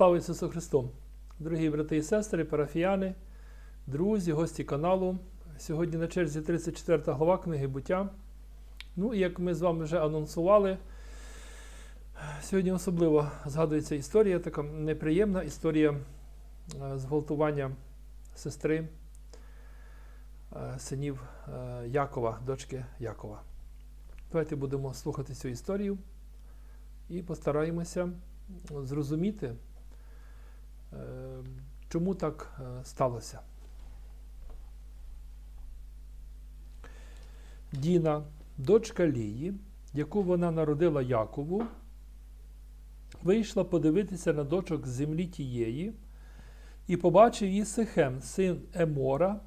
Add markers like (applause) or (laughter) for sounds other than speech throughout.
Слава Ісусу Христу! Дорогі брати і сестри, парафіяни, друзі, гості каналу. Сьогодні на черзі 34 глава книги буття. Ну і як ми з вами вже анонсували, сьогодні особливо згадується історія, така неприємна історія е, зґвалтування сестри е, синів е, Якова, дочки Якова. Давайте будемо слухати цю історію і постараємося зрозуміти, чому так е, сталося. Діна, дочка Лії, яку вона народила Якову, вийшла подивитися на дочок з землі тієї, і побачив її Сихем, син Емора,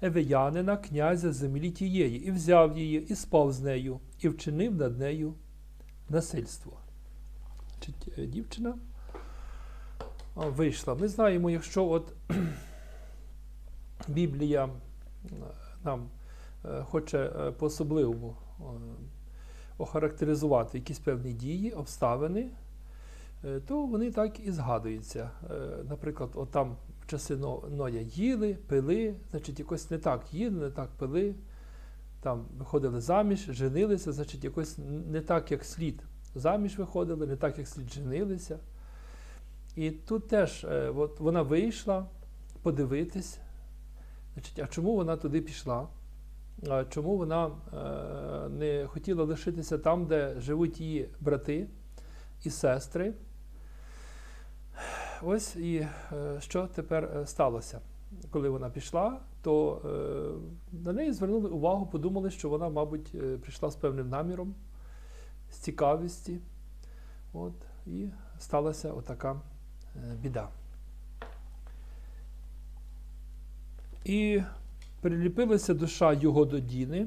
Евеянина, князя землі тієї, і взяв її, і спав з нею, і вчинив над нею насильство. Е, дівчина вийшла. Ми знаємо, якщо от (clears throat) Біблія нам е, хоче е, по-особливому е, охарактеризувати якісь певні дії, обставини, то вони так і згадуються. Наприклад, от там в часи Ноя їли, пили, значить, якось не так їли, не так пили, там виходили заміж, женилися, значить, якось не так, як слід заміж виходили, не так, як слід женилися. І тут теж е, от вона вийшла подивитись, значить, а чому вона туди пішла? А чому вона е, не хотіла лишитися там, де живуть її брати і сестри? Ось і е, що тепер сталося. Коли вона пішла, то на неї звернули увагу, подумали, що вона, мабуть, прийшла з певним наміром, з цікавості. От, і сталася отака біда. І приліпилася душа його до Діни,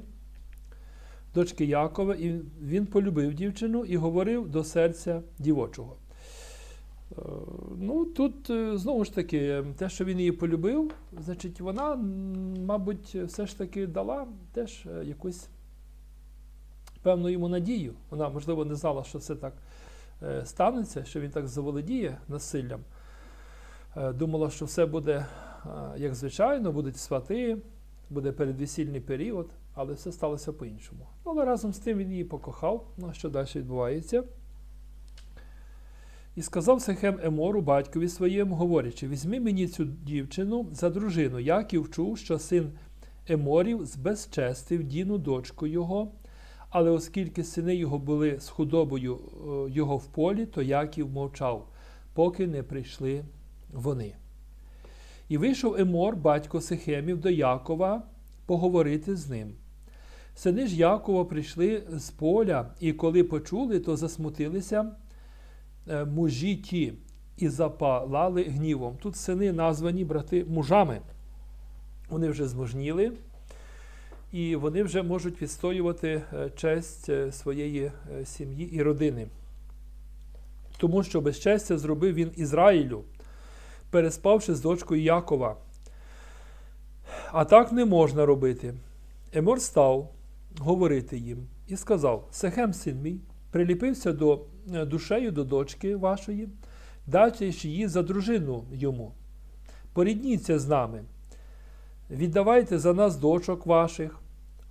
дочки Якова, і він полюбив дівчину і говорив до серця дівочого. Е, Ну, тут е, знову ж таки, те, що він її полюбив, значить, вона, мабуть, все ж таки дала теж е, якусь певну йому надію. Вона, можливо, не знала, що це так е, станеться, що він так заволодіє насиллям. Е, Думала, що все буде е, як звичайно, будуть свати, буде передвесільний період, але все сталося по-іншому. Але разом з тим він її покохав. Ну, що далі відбувається? І сказав Сехем Емору батькові своєму, говорячи: візьми мені цю дівчину за дружину. Яків чув, що син Еморів збезчестив Діну дочку його, але оскільки сини його були з худобою е, його в полі, то Яків мовчав, поки не прийшли вони. І вийшов Емор, батько Сихемів, до Якова поговорити з ним. Сини ж Якова прийшли з поля, і коли почули, то засмутилися е, мужі ті і запалали гнівом. Тут сини названі брати мужами. Вони вже змужніли, і вони вже можуть відстоювати е, честь е, своєї е, сім'ї і родини. Тому що безчестя зробив він Ізраїлю, переспавши з дочкою Якова. А так не можна робити. Емор став говорити їм і сказав: Сехем, син мій, приліпився до душею до дочки вашої, дайте її за дружину йому. Порідніться з нами, віддавайте за нас дочок ваших,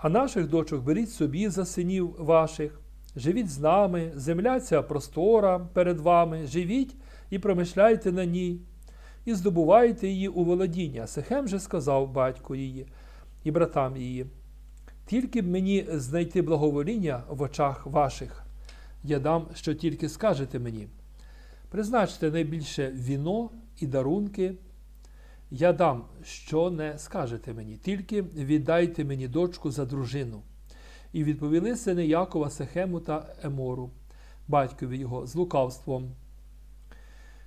а наших дочок беріть собі за синів ваших. Живіть з нами, земля ця простора перед вами, живіть і промишляйте на ній, і здобувайте її у володіння. Сехем же сказав батько її і братам її. Тільки б мені знайти благовоління в очах ваших, я дам, що тільки скажете мені. Призначте найбільше віно і дарунки, я дам, що не скажете мені, тільки віддайте мені дочку за дружину. І відповіли сини Якова Сехему та Емору, батькові його, з лукавством.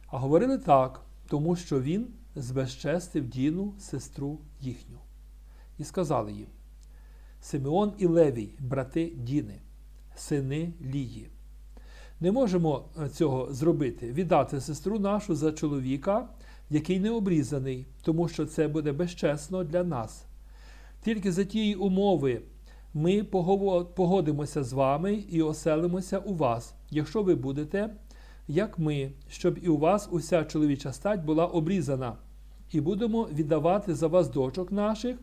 А говорили так, тому що він збезчестив Діну, сестру їхню. І сказали їм: Симеон і Левій, брати Діни, сини Лії. Не можемо е, цього зробити, віддати сестру нашу за чоловіка, який не обрізаний, тому що це буде безчесно для нас. Тільки за тієї умови ми погодимося з вами і оселимося у вас, якщо ви будете як ми, щоб і у вас уся чоловіча стать була обрізана, і будемо віддавати за вас дочок наших,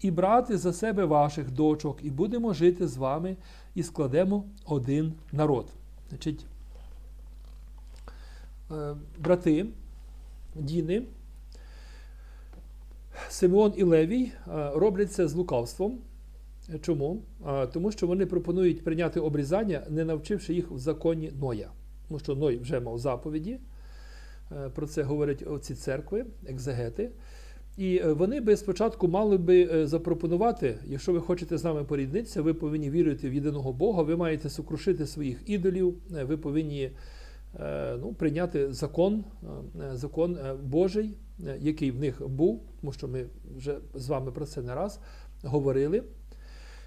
і брати за себе ваших дочок, і будемо жити з вами, і складемо один народ. Значить, е, брати, діни, Симеон і Левій е, роблять це з лукавством. Чому? Тому що вони пропонують прийняти обрізання, не навчивши їх в законі Ноя. Тому що Ной вже мав заповіді. Е, Про це говорять оці церкви, екзегети. І е, вони би спочатку мали би е, запропонувати, якщо ви хочете з нами поріднитися, ви повинні вірити в єдиного Бога, ви маєте сокрушити своїх ідолів, е, ви повинні е, ну, прийняти закон, е, закон е, Божий, е, який в них був, тому що ми вже з вами про це не раз говорили.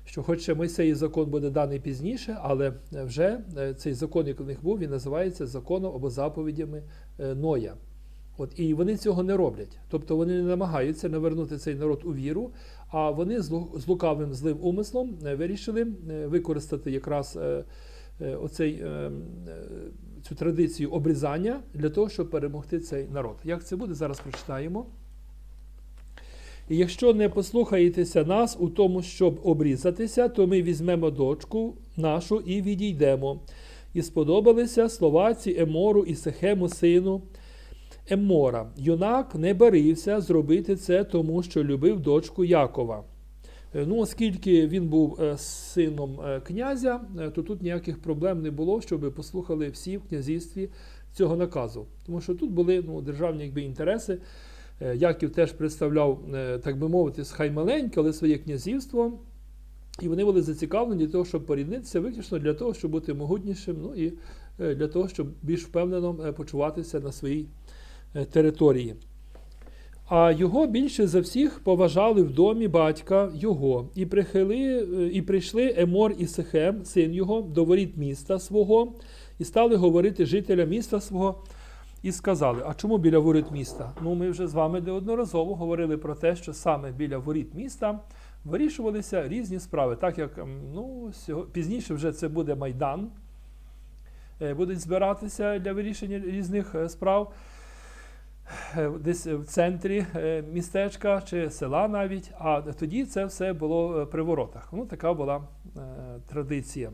Що хоч Мойсеї закон буде даний пізніше, але вже е, цей закон, який в них був, він називається законом або заповідями е, Ноя. От, і вони цього не роблять. Тобто вони не намагаються навернути цей народ у віру, а вони з лукавим злим умислом е, вирішили е, використати якраз е, е, оцей, е, е, цю традицію обрізання для того, щоб перемогти цей народ. Як це буде, зараз прочитаємо. І якщо не послухаєтеся нас у тому, щоб обрізатися, то ми візьмемо дочку нашу і відійдемо. І сподобалися словаці Емору і Сехему сину Емора. Юнак не барився зробити це, тому що любив дочку Якова. Е, Ну, оскільки він був е, сином е, князя, то тут ніяких проблем не було, щоб послухали всі в князівстві цього наказу. Тому що тут були ну, державні якби, інтереси. Яків теж представляв, так би мовити, хай маленьке, але своє князівство. І вони були зацікавлені для того, щоб поріднитися, виключно для того, щоб бути могутнішим, ну і для того, щоб більш впевнено почуватися на своїй території. А його більше за всіх поважали в домі батька його, і прихили, е, і прийшли Емор і Сехем, син його, до воріт міста свого, і стали говорити жителям міста свого, і сказали: А чому біля воріт міста? Ну, ми вже з вами неодноразово говорили про те, що саме біля воріт міста вирішувалися різні справи, так як ну, пізніше вже це буде Майдан, е, будуть збиратися для вирішення різних е, справ. Е, Десь в центрі е, містечка чи села навіть, а тоді це все було е, при воротах. Ну, така була традиція.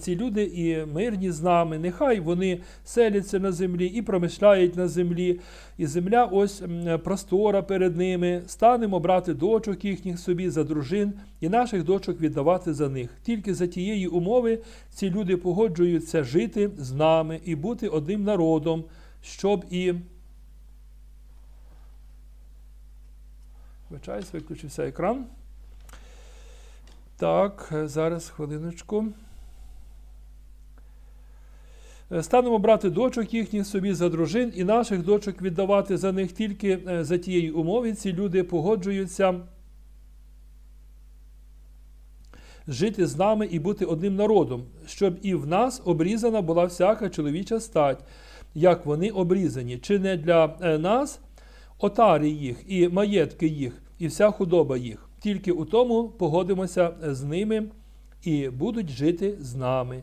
Ці люди і мирні з нами, нехай вони селяться на землі і промишляють на землі, і земля ось простора перед ними. Станемо брати дочок їхніх собі за дружин і наших дочок віддавати за них. Тільки за тієї умови ці люди погоджуються жити з нами і бути одним народом, щоб і. Вибачаюсь, виключився екран. Так, е, зараз хвилиночку. Е, Станемо брати дочок їхніх собі за дружин і наших дочок віддавати за них тільки е, за тієї умови. Ці люди погоджуються жити з нами і бути одним народом, щоб і в нас обрізана була всяка чоловіча стать, як вони обрізані, чи не для нас отарі їх, і маєтки їх, і вся худоба їх. Тільки у тому погодимося з ними і будуть жити з нами.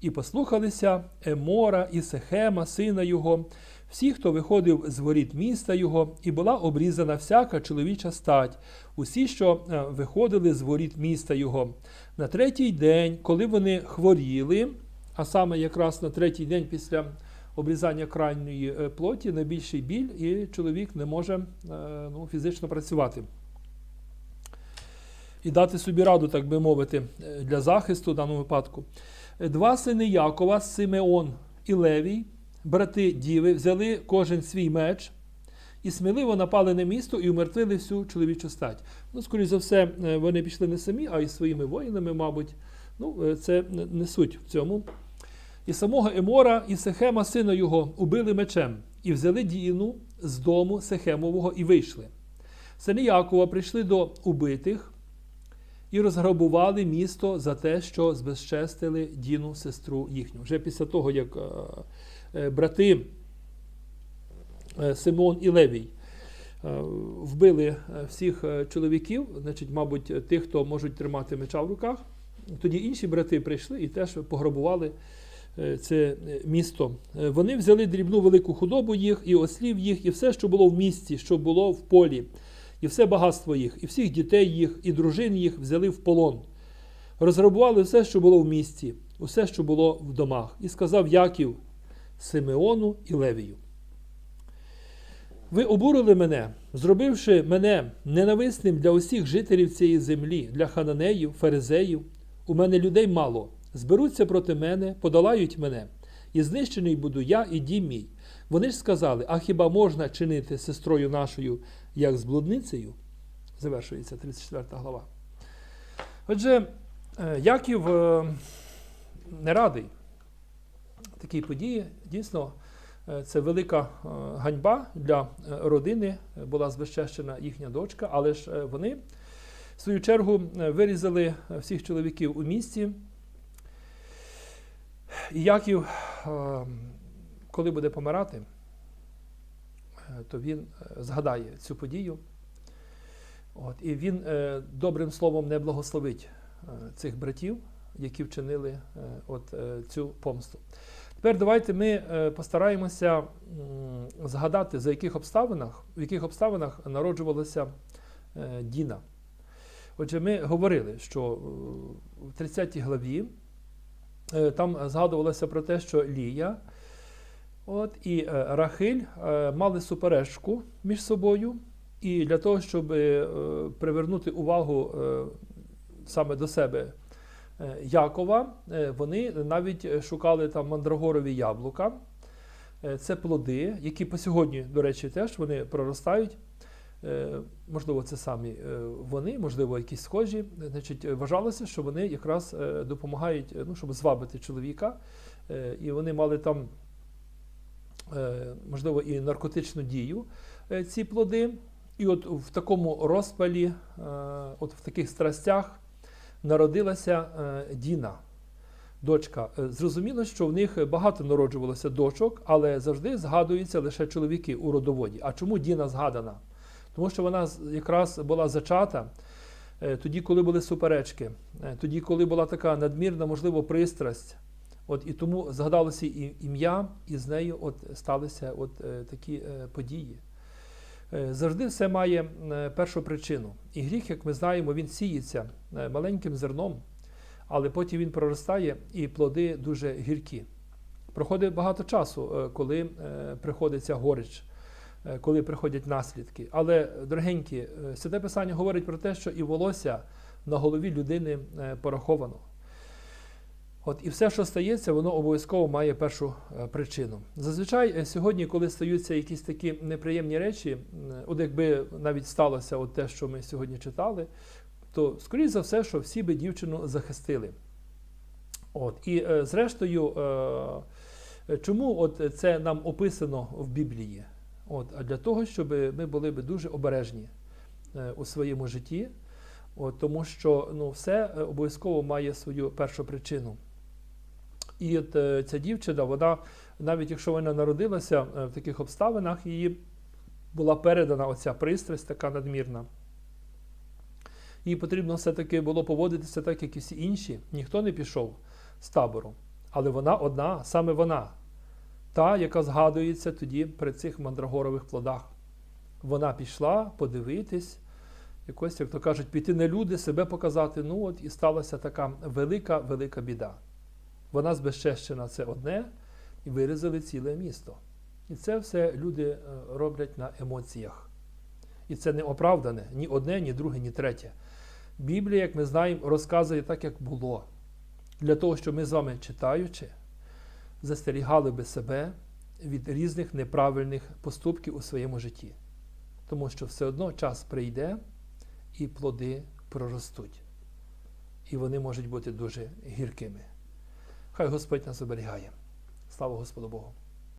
І послухалися Емора і Сехема, сина його, всі, хто виходив з воріт міста його, і була обрізана всяка чоловіча стать, усі, що е, виходили з воріт міста його. На третій день, коли вони хворіли, а саме якраз на третій день після обрізання крайньої е, плоті, найбільший біль, і чоловік не може е, ну, фізично працювати. І дати собі раду, так би мовити, е, для захисту в даному випадку. Два сини Якова, Симеон і Левій, брати Діви, взяли кожен свій меч і сміливо напали на місто і умертвили всю чоловічу стать. Ну, скоріш за все, вони пішли не самі, а й своїми воїнами, мабуть. Ну, це не суть в цьому. І самого Емора і Сехема, сина його, убили мечем, і взяли Діну з дому Сехемового і вийшли. Сини Якова прийшли до убитих і розграбували місто за те, що збезчестили Діну, сестру їхню. Вже після того, як е, е, брати е, Симон і Левій вбили всіх чоловіків, значить, мабуть, тих, хто можуть тримати меча в руках, тоді інші брати прийшли і теж пограбували це е, місто. Е, Вони взяли дрібну велику худобу їх, і ослів їх, і все, що було в місті, що було в полі, і все багатство їх, і всіх дітей їх, і дружин їх взяли в полон. Розграбували все, що було в місті, усе, що було в домах, і сказав Яків Симеону і Левію. Ви обурили мене, зробивши мене ненависним для усіх жителів цієї землі, для хананеїв, фаризеїв. У мене людей мало. Зберуться проти мене, подолають мене, і знищений буду я і дім мій. Вони ж сказали: а хіба можна чинити сестрою нашою, як з блудницею? Завершується 34 глава. Отже, е, Яків е, не радий такій події. Дійсно, е, це велика ганьба для родини. Була збезчещена їхня дочка, але ж вони, в свою чергу, вирізали всіх чоловіків у місті. Яків, е, коли буде помирати, е, то він е, згадає цю подію. От, і він добрим словом не благословить цих братів, які вчинили от, цю помсту. Тепер давайте ми постараємося згадати, за яких обставинах, в яких обставинах народжувалася Діна. Отже, ми говорили, що в 30 главі там згадувалося про те, що Лія от, і е, Рахиль е, мали суперечку між собою. І для того, щоб е, привернути увагу е, саме до себе е, Якова, е, вони навіть шукали там мандрагорові яблука. Е, Це плоди, які по сьогодні, до речі, теж вони проростають. Е, Можливо, це самі е, вони, можливо, якісь схожі. Значить, е, вважалося, що вони якраз допомагають, ну, щоб звабити чоловіка. І вони мали там, можливо, і наркотичну дію ці плоди. І от в такому розпалі, от в таких страстях народилася Діна, дочка. Зрозуміло, що в них багато народжувалося дочок, але завжди згадуються лише чоловіки у родоводі. А чому Діна згадана? Тому що вона якраз була зачата е, тоді, коли були суперечки, е, тоді, коли була така надмірна, можливо, пристрасть. От і тому згадалося ім'я, і з нею от сталися от е, такі події. Завжди все має першу причину. І гріх, як ми знаємо, він сіється маленьким зерном, але потім він проростає і плоди дуже гіркі. Проходить багато часу, коли приходить ця горич, е, коли приходять наслідки. Але, дорогенькі, е, Святе Писання говорить про те, що і волосся на голові людини е, пораховано. От і все, що стається, воно обов'язково має першу е, причину. Зазвичай е, сьогодні, коли стаються якісь такі неприємні речі, от якби навіть сталося от те, що ми сьогодні читали, то скоріш за все, що всі би дівчину захистили. От і е, зрештою, е, чому от це нам описано в Біблії? От, а для того, щоб ми були би дуже обережні е, у своєму житті, от, тому що ну, все е, обов'язково має свою першу причину. І от е, ця дівчина, вона, навіть якщо вона народилася в таких обставинах, її була передана оця пристрасть, така надмірна. Їй потрібно все-таки було поводитися так, як і всі інші. Ніхто не пішов з табору. Але вона одна, саме вона, та, яка згадується тоді при цих мандрагорових плодах. Вона пішла подивитись, якось, як то кажуть, піти на люди, себе показати. Ну от і сталася така велика, велика біда. Вона збезчещена це одне, і вирізали ціле місто. І це все люди е, роблять на емоціях. І це не оправдане ні одне, ні друге, ні третє. Біблія, як ми знаємо, розказує так, як було. Для того, щоб ми з вами, читаючи, застерігали би себе від різних неправильних поступків у своєму житті. Тому що все одно час прийде і плоди проростуть. І вони можуть бути дуже гіркими. Хай Господь нас оберігає. Слава Господу Богу!